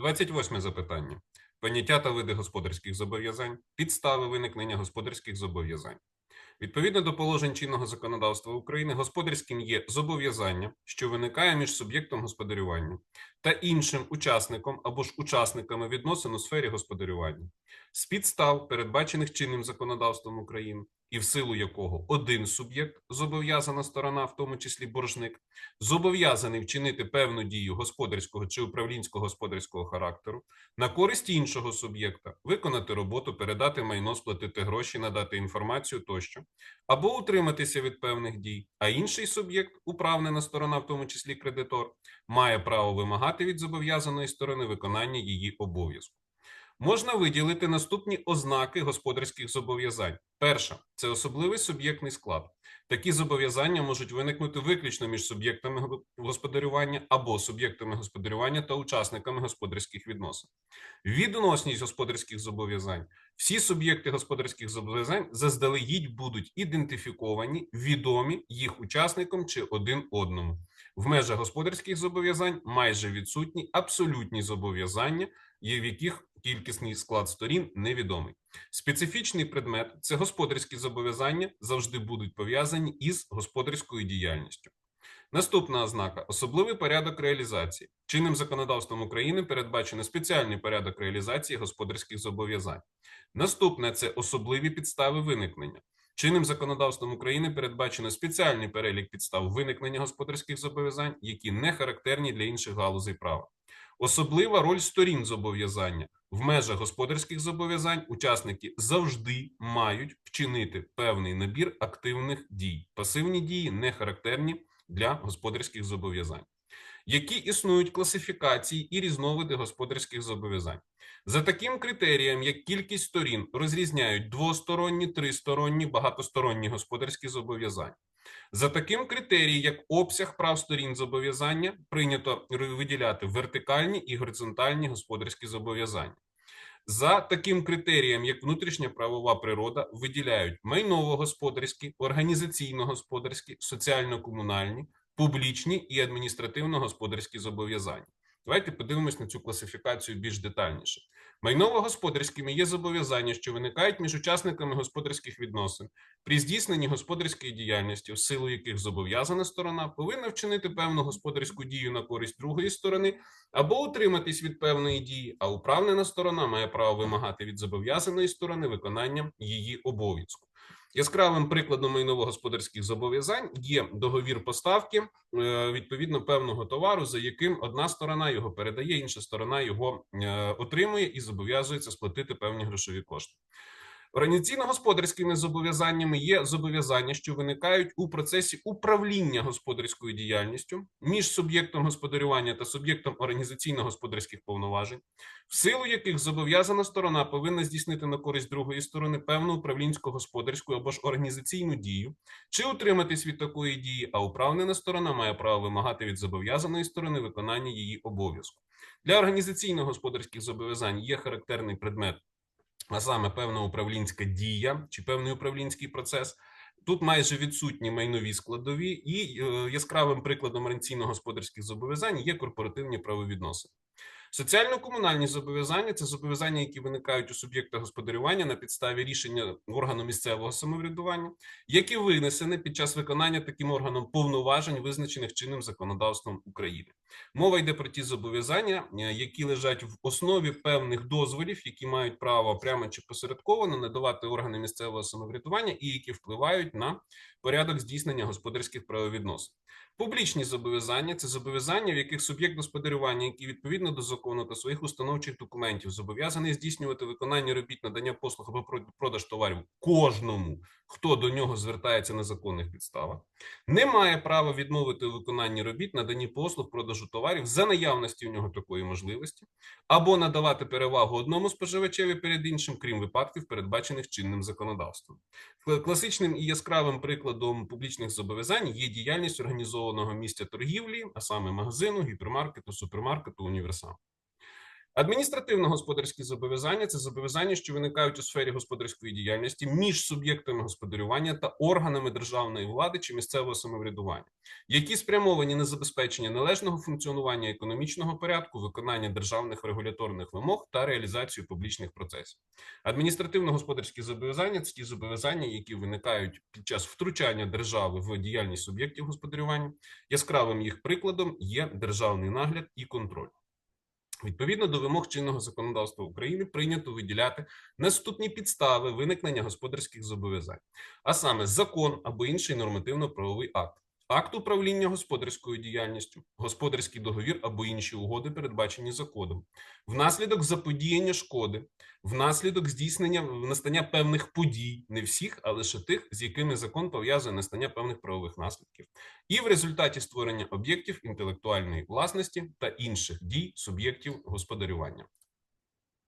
28 запитання. Поняття та види господарських зобов'язань, підстави виникнення господарських зобов'язань. Відповідно до положень чинного законодавства України, господарським є зобов'язання, що виникає між суб'єктом господарювання та іншим учасником або ж учасниками відносин у сфері господарювання з підстав, передбачених чинним законодавством України, і в силу якого один суб'єкт, зобов'язана сторона, в тому числі боржник, зобов'язаний вчинити певну дію господарського чи управлінського господарського характеру на користь іншого суб'єкта, виконати роботу, передати майно, сплатити гроші, надати інформацію тощо, або утриматися від певних дій, а інший суб'єкт, управнена сторона, в тому числі кредитор, має право вимагати від зобов'язаної сторони виконання її обов'язку. Можна виділити наступні ознаки господарських зобов'язань. Перша це особливий суб'єктний склад. Такі зобов'язання можуть виникнути виключно між суб'єктами господарювання або суб'єктами господарювання та учасниками господарських відносин. Відносність господарських зобов'язань. Всі суб'єкти господарських зобов'язань заздалегідь будуть ідентифіковані, відомі їх учасникам чи один одному. В межах господарських зобов'язань майже відсутні абсолютні зобов'язання, в яких кількісний склад сторін невідомий. Специфічний предмет це господарські зобов'язання завжди будуть пов'язані із господарською діяльністю. Наступна ознака особливий порядок реалізації. Чинним законодавством України передбачено спеціальний порядок реалізації господарських зобов'язань. Наступне це особливі підстави виникнення. Чинним законодавством України передбачено спеціальний перелік підстав виникнення господарських зобов'язань, які не характерні для інших галузей права. Особлива роль сторін зобов'язання в межах господарських зобов'язань учасники завжди мають вчинити певний набір активних дій. Пасивні дії не характерні для господарських зобов'язань. Які існують класифікації і різновиди господарських зобов'язань? За таким критерієм, як кількість сторін, розрізняють двосторонні, тристоронні, багатосторонні господарські зобов'язання. За таким критерієм, як обсяг прав сторін зобов'язання, прийнято виділяти вертикальні і горизонтальні господарські зобов'язання. За таким критерієм, як внутрішня правова природа, виділяють майново-господарські, організаційно-господарські, соціально-комунальні, публічні і адміністративно-господарські зобов'язання. Давайте подивимось на цю класифікацію більш детальніше. Майново-господарськими є зобов'язання, що виникають між учасниками господарських відносин при здійсненні господарської діяльності, в силу яких зобов'язана сторона повинна вчинити певну господарську дію на користь другої сторони або утриматись від певної дії, а управлена сторона має право вимагати від зобов'язаної сторони виконання її обов'язку. Яскравим прикладом майново-господарських зобов'язань є договір поставки е, відповідно певного товару, за яким одна сторона його передає, інша сторона його е, отримує і зобов'язується сплатити певні грошові кошти. Організаційно-господарськими зобов'язаннями є зобов'язання, що виникають у процесі управління господарською діяльністю між суб'єктом господарювання та суб'єктом організаційно-господарських повноважень, в силу яких зобов'язана сторона повинна здійснити на користь другої сторони певну управлінську господарську або ж організаційну дію, чи утриматись від такої дії, а управлена сторона має право вимагати від зобов'язаної сторони виконання її обов'язку. Для організаційно-господарських зобов'язань є характерний предмет а саме певна управлінська дія чи певний управлінський процес. Тут майже відсутні майнові складові, і е, яскравим прикладом організаційно-господарських зобов'язань є корпоративні правовідносини. Соціально-комунальні зобов'язання це зобов'язання, які виникають у суб'єкта господарювання на підставі рішення органу місцевого самоврядування, які винесені під час виконання таким органом повноважень, визначених чинним законодавством України. Мова йде про ті зобов'язання, е, які лежать в основі певних дозволів, які мають право прямо чи посередковано надавати органи місцевого самоврядування і які впливають на порядок здійснення господарських правовідносин. Публічні зобов'язання це зобов'язання, в яких суб'єкт господарювання, який відповідно до закону та своїх установчих документів зобов'язаний здійснювати виконання робіт, надання послуг або продаж товарів кожному, хто до нього звертається на законних підставах, не має права відмовити у виконанні робіт, наданні послуг, продажу товарів за наявності у нього такої можливості, або надавати перевагу одному споживачеві перед іншим, крім випадків, передбачених чинним законодавством. Класичним і яскравим прикладом публічних зобов'язань є діяльність організованого місця торгівлі, а саме магазину, гіпермаркету, супермаркету, універсаму. Адміністративно-господарські зобов'язання це зобов'язання, що виникають у сфері господарської діяльності між суб'єктами господарювання та органами державної влади чи місцевого самоврядування, які спрямовані на забезпечення належного функціонування економічного порядку, виконання державних регуляторних вимог та реалізацію публічних процесів. Адміністративно-господарські зобов'язання це ті зобов'язання, які виникають під час втручання держави в діяльність суб'єктів господарювання. Яскравим їх прикладом є державний нагляд і контроль. Відповідно до вимог чинного законодавства України прийнято виділяти наступні підстави виникнення господарських зобов'язань, а саме закон або інший нормативно-правовий акт, акт управління господарською діяльністю, господарський договір або інші угоди, передбачені законом, внаслідок заподіяння шкоди, внаслідок здійснення настання певних подій, не всіх, а лише тих, з якими закон пов'язує настання певних правових наслідків, і в результаті створення об'єктів інтелектуальної власності та інших дій суб'єктів господарювання.